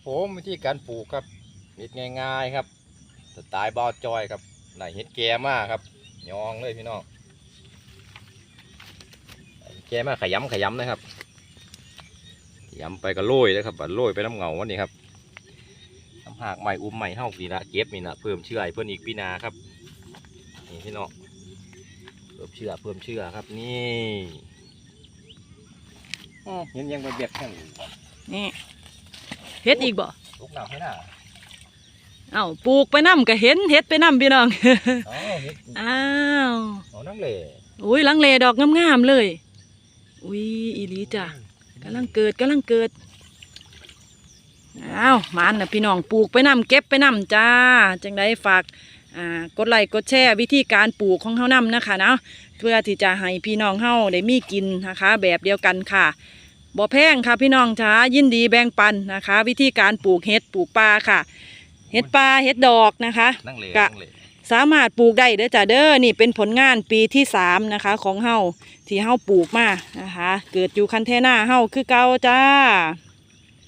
ครับผมวิธีการปลูกครับเห็ดง่ายๆครับสไตล์บอจอยครับไหนเห็ดแก่มากครับยองเลยพี่น้องเห็ดแก่มากขยำขยำนะครับขยำไปก็โรยเลยครับบัดโรยไปน้ำเงาวันนี้ครับน้ำหากใหม่อุ้มใหม่เท่านี่ละเก็บนี่นะเพิ่มเชื่อให้เพิ่นอีกปีหนาครับนี่พี่น้องเพิ่มเชื่อเพิ่มเชื่อครับนี่อ้อเห็นยังไปเบียดแข้งอยู่นี่ เฮ็ดอีกบ่ลูกน้ำให้หน้าเอ้าปลูกไปนํก็เห็นเฮ็ดไปนํพี่น้อง อ๋อเฮ็ดอ้าวเอานั่งเลยอุ้ยหลังเลดอกงามๆเลย อุ้ยอีหลีจ้ะกำลังเกิดกำลังเกิดอ้าวหมันนะพี่น้องปลูกไปนํเก็บไปนํจ้า จังได้ฝากอ่ากดไลค์กดแชร์วิธีการปลูกของเฮานํนะคะเนาะเพื่อที่จะให้พี่น้องเฮาได้มีกินนะคะ แบบเดียวกันค่ะ บ่แพงค่ะพี่น้องจ้ายินดีแบ่งปันนะคะ วิธีการปลูกเห็ดปลูกปลาค่ะ เห็ดปลาเห็ดดอกนะคะนั่งเลยกะนั่งเลยสามารถปลูกได้เด้อจ้าเด้อนี่เป็นผลงานปีที่สามนะคะ ของเฮาที่เฮาปลูกมานะคะ เกิดอยู่คันเทน่าเฮาคือเก่าจ้า